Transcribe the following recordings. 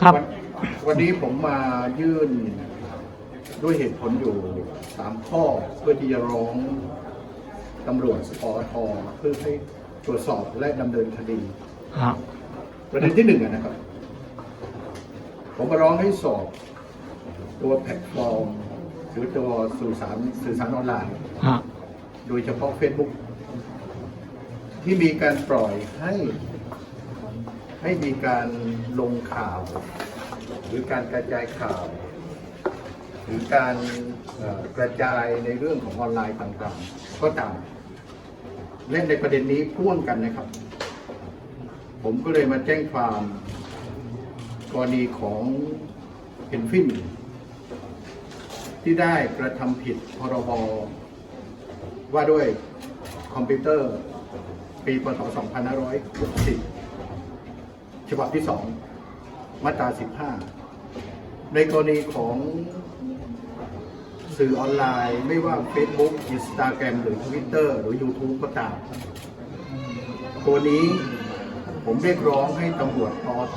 ครับ วันวันนี้ผมมายื่นด้วยเหตุผลอยู่สามข้อเพื่อที่จะร้องตำรวจปอทเพื่อให้ตรวจสอบและดำเนินคดีฮะประเด็นที่หนึ่งอะนะครับ ผมมาร้องให้สอบตัวแพลตฟอร์ม หรือตัวสื่อสารสื่อสารออนไลน์ ฮะ โดยเฉพาะ Facebook ที่มีการปล่อยให้ ให้มีการลงข่าว หรือการกระจายข่าว หรือการกระจายในเรื่องของออนไลน์ต่างๆ ก็ตามเล่นในประเด็นนี้พ่วงกันนะครับ ผมก็เลยมาแจ้งความกรณีของเพนฟินที่ได้กระทำผิดพรบว่าด้วยคอมพิวเตอร์ ปีพศ2560 ฉบับที่2มาตรา15ในกรณีของสื่อออนไลน์ไม่ว่า Facebook Instagram หรือ Twitter หรือ YouTube ก็ตาม ตัวนี้ผมเรียกร้องให้ตำรวจปอท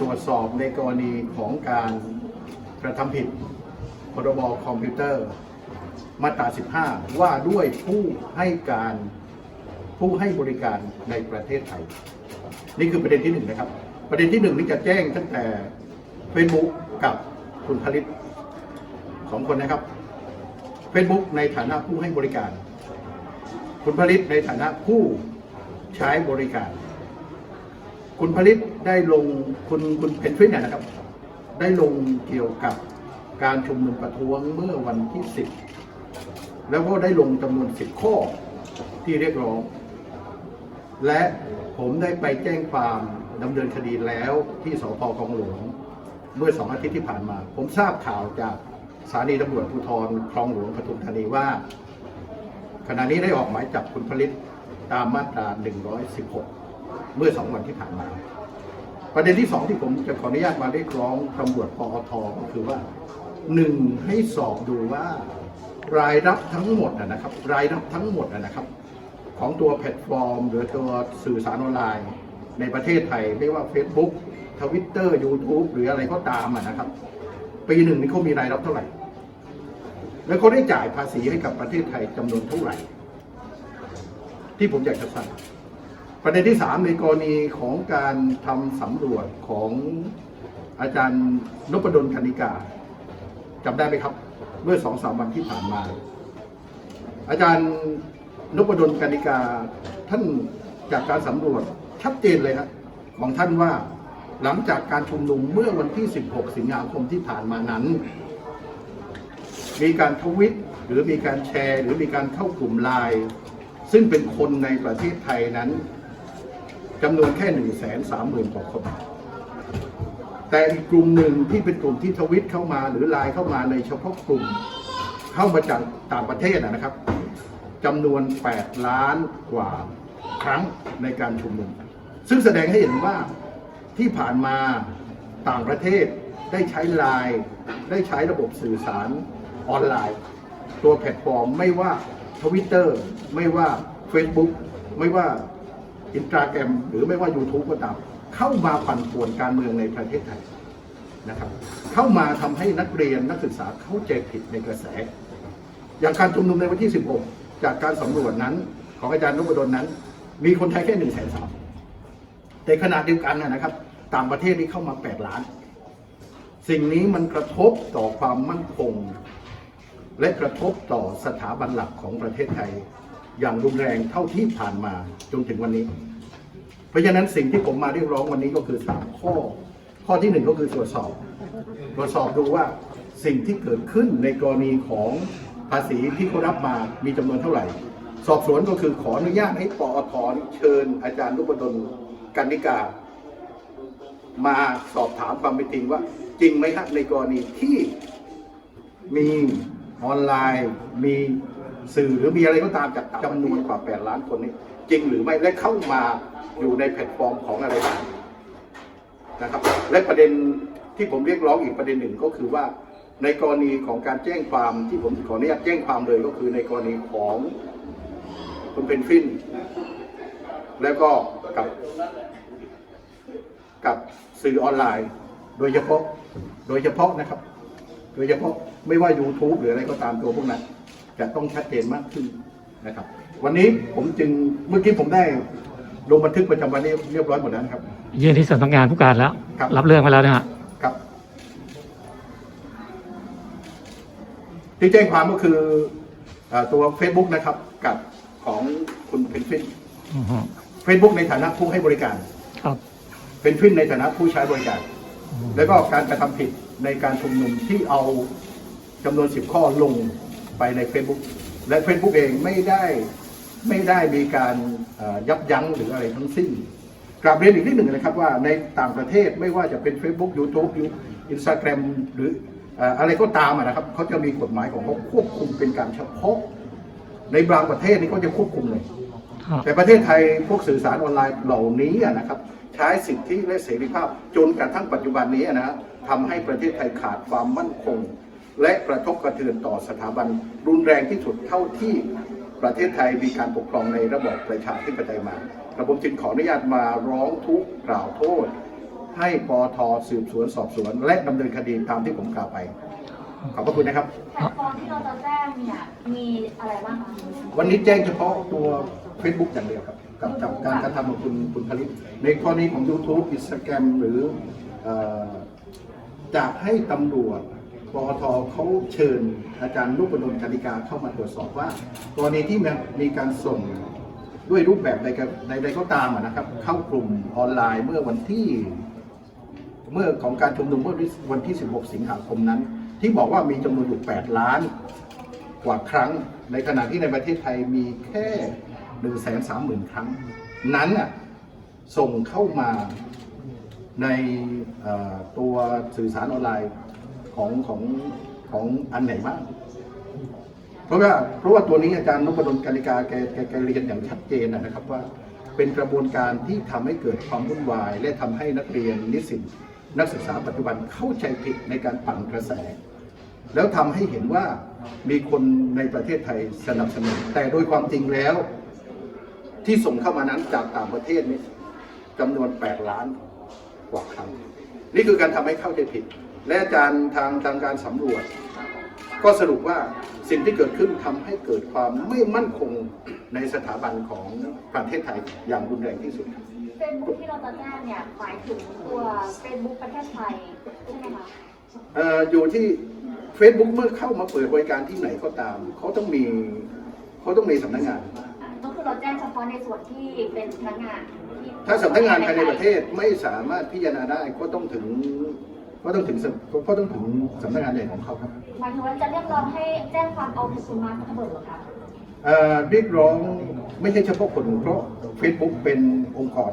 ตรวจสอบในกรณีของการกระทำผิดพรบคอมพิวเตอร์ มาตรา 15 ว่าด้วยผู้ให้การผู้ให้บริการในประเทศไทย นี่คือประเด็นที่หนึ่งนะครับ ประเด็นที่หนึ่งนี่จะแจ้งตั้งแต่ Facebook กับคุณผลิตสองคนนะครับ Facebook ในฐานะผู้ให้บริการ คุณผลิตในฐานะผู้ใช้บริการ คุณผลิตได้ลงคุณคุณเพนฟินเนยนะครับ ได้ลงเกี่ยวกับการชุมนุมประท้วงเมื่อวันที่10แล้วก็ได้ลงจำนวน10ข้อที่เรียกร้อง และผมได้ไปแจ้งความดำเนินคดีแล้วที่สพคลองหลวงเมื่อสองอาทิตย์ที่ผ่านมา ผมทราบข่าวจากสถานีตำรวจภูธรคลองหลวงปทุมธานีว่า ขณะนี้ได้ออกหมายจับคุณผลิตตามมาตรา 116 เมื่อสองวันที่ผ่านมา ประเด็นที่สองที่ผมจะขออนุญาตมาเรียกร้องตำรวจปอทก็คือว่าหนึ่งให้สอบดูว่ารายรับทั้งหมดนะครับ รายรับทั้งหมดนะครับ ของตัวแพลตฟอร์ม หรือตัวสื่อสารออนไลน์ ในประเทศไทยไม่ว่า Facebook Twitter YouTube หรืออะไรก็ตามอะนะครับ ปีหนึ่งนี้เขามีรายรับเท่าไหร่ แล้วเขาได้จ่ายภาษีให้กับประเทศไทยจำนวนเท่าไหร่ ที่ผมอยากจะทราบประเด็นที่สามในกรณีของการทำสำรวจของอาจารย์นพดลคณิกาจำได้ไหมครับ เมื่อสองสามวันที่ผ่านมา อาจารย์ นพดลกนิกาท่านจากการสำรวจชัดเจนเลยครับของท่านว่าหลังจากการชุมนุมเมื่อวันที่ 16 สิงหาคมที่ผ่านมานั้น มีการทวิตหรือมีการแชร์ หรือมีการเข้ากลุ่มไลน์ซึ่งเป็นคนในประเทศไทยนั้นจำนวนแค่หนึ่งแสนสามหมื่นกว่าคน แต่อีกกลุ่มหนึ่งที่เป็นกลุ่มที่ทวิตเข้ามาหรือไลน์เข้ามาในเฉพาะกลุ่มเข้ามาจากต่างประเทศนะครับ จำนวน 8 ล้านกว่าครั้งในการชุมนุม ซึ่งแสดงให้เห็นว่าที่ผ่านมาต่างประเทศได้ใช้ไลน์ได้ใช้ระบบสื่อสารออนไลน์ ตัวแพลตฟอร์มไม่ว่าทวิตเตอร์ไม่ว่า Facebook ไม่ว่าอินสตาแกรมหรือไม่ว่า YouTube ก็ตามเข้ามาปั่นป่วนการเมืองในประเทศไทยนะครับ เข้ามาทำให้นักเรียนนักศึกษาเข้าใจผิดในกระแส อย่างการชุมนุมในวันที่ 16 จากการสำรวจนั้น ของอาจารย์นพดลนั้น มีคนไทยแค่หนึ่งแสนสามแต่ขณะเดียวกันนะครับ ต่างประเทศนี่เข้ามา8ล้าน สิ่งนี้มันกระทบต่อความมั่นคง และกระทบต่อสถาบันหลักของประเทศไทย อย่างรุนแรงเท่าที่ผ่านมาจนถึงวันนี้ เพราะฉะนั้นสิ่งที่ผมมาเรียกร้องวันนี้ก็คือสามข้อ ข้อที่หนึ่งก็คือตรวจสอบ ตรวจสอบดูว่าสิ่งที่เกิดขึ้นในกรณีของาษีที่เขารับมามีจำนวนเท่าไหร่ สอบสวนก็คือขออนุญาตให้ปอทเชิญอาจารย์นุบดลกันนิกา มาสอบถามความเป็นจริงว่า จริงไหมฮะในกรณีที่มีออนไลน์ มีสื่อหรือมีอะไรก็ตามจากจำนวนกว่า 8 ล้านคนนี้ จริงหรือไม่และเข้ามาอยู่ในแพลตฟอร์มของอะไรบ้างนะครับ และประเด็นที่ผมเรียกร้องอีกประเด็นหนึ่งก็คือว่า ในกรณีของการแจ้งความที่ผมขออนุญาตแจ้งความเลยก็คือในกรณีของคุณเพนฟิน แล้วก็กับกับสื่อออนไลน์ โดยเฉพาะโดยเฉพาะนะครับ โดยเฉพาะไม่ว่า YouTube หรืออะไรก็ตามตัวพวกนั้น จะต้องชัดเจนมากขึ้นนะครับ วันนี้ผมจึงเมื่อกี้ผมได้ลงบันทึกประจำวันนี้เรียบร้อยหมดแล้วนะครับ ยื่นที่สำนักงานผู้การแล้วครับรับเรื่องไปแล้วนะฮะ ที่แจ้งความก็คืออาตัว Facebook นะครับกับของคุณเพนฟินอือฮึ Facebook ในฐานะผู้ให้บริการครับเพนฟินในฐานะผู้ใช้บริการ แล้วก็การกระทำผิดในการชุมนุมที่เอาจำนวนสิบข้อลงไปใน Facebook และ Facebook เองไม่ได้ไม่ได้มีการเอ่อยับยั้งหรืออะไรทั้งสิ้นกราบเรียนอีกนิดหนึ่งนะครับว่าในต่างประเทศไม่ว่าจะเป็น Facebook YouTube Instagram หรือเอ่ออะไรก็ตามอะนะครับเขาจะมีกฎหมายของเขาควบคุมเป็นการเฉพาะ ในบางประเทศนี่เขาจะควบคุมเลยครับแต่ประเทศไทยพวกสื่อสารออนไลน์เหล่านี้อะนะครับ ใช้สิทธิและเสรีภาพจนกระทั่งปัจจุบันนี้นะฮะทำให้ประเทศไทยขาดความมั่นคง และกระทบกระเทือนต่อสถาบันรุนแรงที่สุดเท่าที่ประเทศไทยมีการปกครองในระบอบประชาธิปไตยมากระผมจึงขออนุญาตมาร้องทุกข์กล่าวโทษ ให้ปอทสืบสวนสอบสวน และดำเนินคดีตามที่ผมกล่าวไป ขอบพระคุณนะครับ แพลตฟอร์มที่เราจะแจ้งเนี่ยมีอะไรบ้างคะวันนี้แจ้งเฉพาะตัว Facebook อย่างเดียวครับ กับกับการกระทำของคุณคุณผลิต ในกรณีของ YouTube Instagram หรือเอ่อจะให้ตำรวจปอทเขาเชิญอาจารย์ลูกประดลกติกาเข้ามาตรวจสอบว่า กรณีที่มีการส่งด้วยรูปแบบใดก็ใดๆก็ตามอะนะครับ เข้ากลุ่มออนไลน์เมื่อวันที่ เมื่อของการชุมนุมเมื่อวันที่ 16 สิงหาคมนั้น ที่บอกว่ามีจำนวนอยู่ 8 ล้านกว่าครั้ง ในขณะที่ในประเทศไทยมีแค่หนึ่งแสนสามหมื่นครั้ง นั้นน่ะส่งเข้ามาในตัวสื่อสารออนไลน์ของของของอันไหนบ้างเพราะว่าเพราะว่าตัวนี้อาจารย์นพดลกานิกาแกแกแกเรียนอย่างชัดเจนนะนะครับว่าเป็นกระบวนการที่ทำให้เกิดความวุ่นวาย และทำให้นักเรียนนิสิต นักศึกษาปัจจุบันเข้าใจผิดในการปั่นกระแส แล้วทำให้เห็นว่ามีคนในประเทศไทยสนับสนุน แต่โดยความจริงแล้ว ที่ส่งเข้ามานั้นจากต่างประเทศนี่จำนวน 8 ล้านกว่าครั้ง นี่คือการทำให้เข้าใจผิด และอาจารย์ทางทางการสำรวจ ก็สรุปว่าสิ่งที่เกิดขึ้นทำให้เกิดความไม่มั่นคงในสถาบันของประเทศไทยอย่างรุนแรงที่สุด เฟซบุ๊กที่เราจะแจ้งเนี่ยหมายถึงตัวเฟซบุ๊กประเทศไทยใช่ไหมคะเอ่ออยู่ที่ Facebook เมื่อเข้ามาเปิดบริการที่ไหนก็ตาม เขาต้องมีเขาต้องมีสำนักงานก็คือเราแจ้งเฉพาะในส่วนที่เป็นพนักงานที่ถ้าสำนักงานภายในประเทศไม่สามารถพิจารณาได้ก็ต้องถึงก็ต้องถึงสำก็ต้องถึงสำนักงานใหญ่ของเขาครับหมายถึงว่าจะเรียกร้องให้แจ้งความเอาผิดคุณมาร์คทักเบิร์กเหรอคะ เอ่อเรียกร้อง ไม่ใช่เฉพาะคนเพราะ Facebook เป็นองค์กร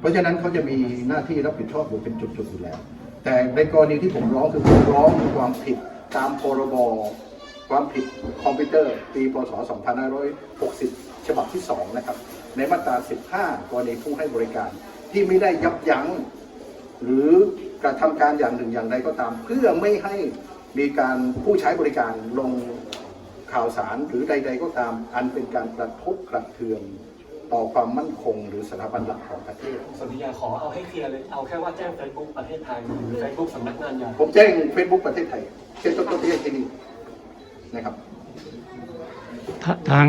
เพราะฉะนั้นเขาจะมีหน้าที่รับผิดชอบอยู่เป็นจุดๆอยู่แล้ว แต่ในกรณีที่ผมร้องคือผมร้องความผิดตามพรบความผิดคอมพิวเตอร์ปีพศ 2560 ฉบับที่ 2 นะครับ ในมาตรา 15 กรณีผู้ให้บริการ ที่ไม่ได้ยับยั้ง หรือกระทำการอย่างหนึ่งอย่างใดก็ตาม เพื่อไม่ให้มีการผู้ใช้บริการลง ข่าวสารหรือใด ๆ ก็ตาม อันเป็นการกระทบกระเทือนต่อความมั่นคงหรือสถาบันหลักของประเทศ สนธิยาขอเอาให้เคลียร์เลย เอาแค่ว่าแจ้ง Facebook ประเทศไทยหรือ Facebook สำนักงานใหญ่ผมแจ้ง Facebook ประเทศไทยเช่นต้นต้นที่ที่นี่นะครับ ทาทาง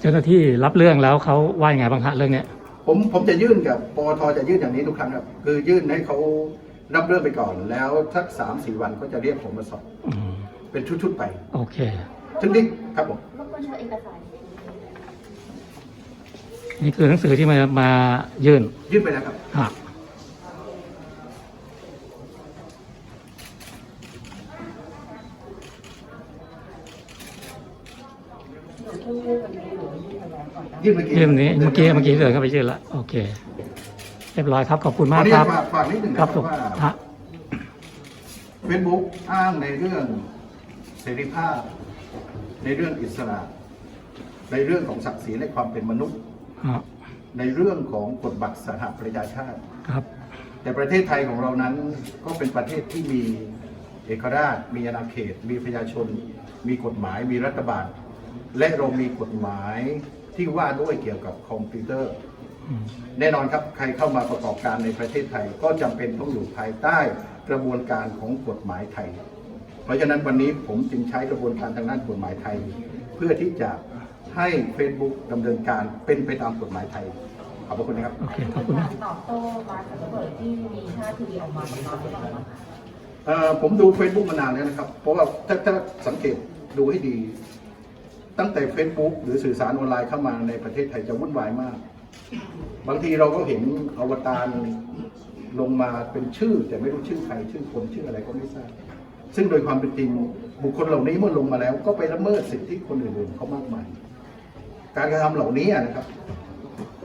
เจ้าหน้าที่รับเรื่องแล้วเขาว่ายังไงบ้างฮะเรื่องเนี้ย ผมผมจะยื่นกับปอทจะยื่นอย่างนี้ทุกครั้งครับ คือยื่นให้เขารับเรื่องไปก่อน แล้วสักสามสี่วันก็จะเรียกผมมาสอบ อืมเป็นชุดๆไป โอเค ซึ่งนี่ครับผมรบกวนโชว์เอกสารนี่คือหนังสือที่มามายื่นยื่นไปแล้วครับฮะยื่นเมื่อกี้ยื่นนี้เมื่อกี้เมื่อกี้เดินเข้าไปยื่นแล้วโอเค เรียบร้อยครับขอบคุณขอมาอกนุคญารัตบฝากฝากนิดหนึ่งคนะครัรับบผมว่า ฮะ เฟซบุ๊กอ้างในเรื่องเสรีภาพ ในเรื่องอิสระในเรื่องของศักดิ์ศรีและความเป็นมนุษย์ฮะในเรื่องของกฎบัตรสหประชาชาติ ครับ แต่ประเทศไทยของเรานั้นก็เป็นประเทศที่มีเอกราช มีอาณาเขต มีประชาชน มีกฎหมาย มีรัฐบาล และเรามีกฎหมายที่ว่าด้วยเกี่ยวกับคอมพิวเตอร์อืมแน่นอนครับใครเข้ามาประกอบการในประเทศไทย ก็จำเป็นต้องอยู่ภายใต้กระบวนการของกฎหมายไทย เพราะฉะนั้นวันนี้ผมจึงใช้กระบวนการทางด้านกฎหมายไทย เพื่อที่จะให้ Facebook ดำเนินการเป็นไปตามกฎหมายไทย ขอบพระคุณนะครับ โอเคขอบคุณนะ ตอบโต้มาจากระเบิดที่มีท่าทีออกมาของเราหรือเปล่าคะ เอ่อผมดู Facebook มานานแล้วนะครับ เพราะว่าถ้าถ้าสังเกตดูให้ดี ตั้งแต่ Facebook หรือสื่อสารออนไลน์เข้ามาในประเทศไทยจะวุ่นวายมาก บางทีเราก็เห็นอวตารลงมาเป็นชื่อ แต่ไม่รู้ชื่อใคร ชื่อคนชื่ออะไรก็ไม่ทราบ ซึ่งโดยความเป็นจริงบุคคลเหล่านี้เมื่อลงมาแล้ว ก็ไปละเมิดสิทธิคนอื่นๆเขามากมาย การกระทำเหล่านี้นะครับ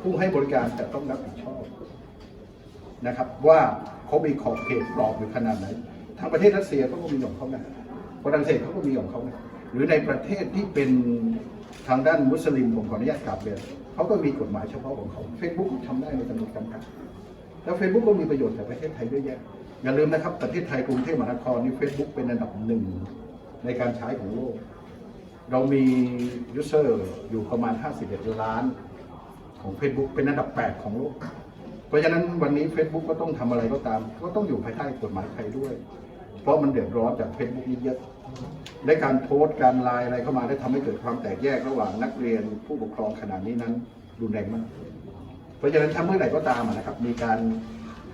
ผู้ให้บริการจะต้องรับผิดชอบนะครับ ว่าเขามีขอบเขตกรอบอยู่ขนาดไหนทางประเทศรัสเซียเขาก็มีของเขานะฝรั่งเศสเขาก็มีของเขานะหรือในประเทศที่เป็นทางด้านมุสลิมผมขออนุญาตกลับเรียเขาก็มีกฎหมายเฉพาะของเขา Facebook ทำได้ในจำนวนจำกัดแล้ว Facebook ก็มีประโยชน์กับประเทศไทยเยอะแยะ อย่าลืมนะครับประเทศไทยกรุงเทพมหานครนี่ Facebook เป็นอันดับหนึ่งในการใช้ของโลก เรามียูเซอร์อยู่ประมาณ 51 ล้านของ Facebook เป็นอันดับ 8 ของโลก เพราะฉะนั้นวันนี้ Facebook ก็ต้องทำอะไรก็ตาม ก็ต้องอยู่ภายใต้กฎหมายไทยด้วย เพราะมันเดือดร้อนจาก Facebook นี่เยอะและการโพสต์การไลน์อะไรเข้ามาได้ทำให้เกิดความแตกแยกระหว่างนักเรียนผู้ปกครองขนาดนี้นั้นรุนแรงมาก เพราะฉะนั้นถ้าเมื่อไหร่ก็ตามนะครับมีการ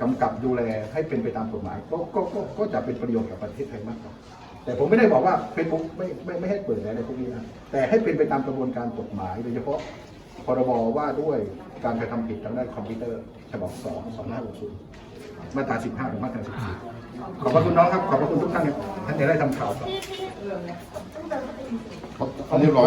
กำกับดูแลให้เป็นไปตามกฎหมายก็ก็ก็ก็จะเป็นประโยชน์กับประเทศไทยมากกว่าแต่ผมไม่ได้บอกว่า Facebook ไม่ไม่ไม่ให้เปิดอะไรพวกนี้นะแต่ให้เป็นไปตามกระบวนการกฎหมายโดยเฉพาะพรบว่าด้วยการกระทำผิดทางด้านคอมพิวเตอร์ฉบับ2 2560มาตรา 15ถึงมาตรา14ขอบพระคุณน้องครับ ขอบพระคุณทุกท่านครับท่านจะได้ทำข่าวต่อที่ที่ต้องเดินเข้าไปจริงๆเขาเรียบร้อย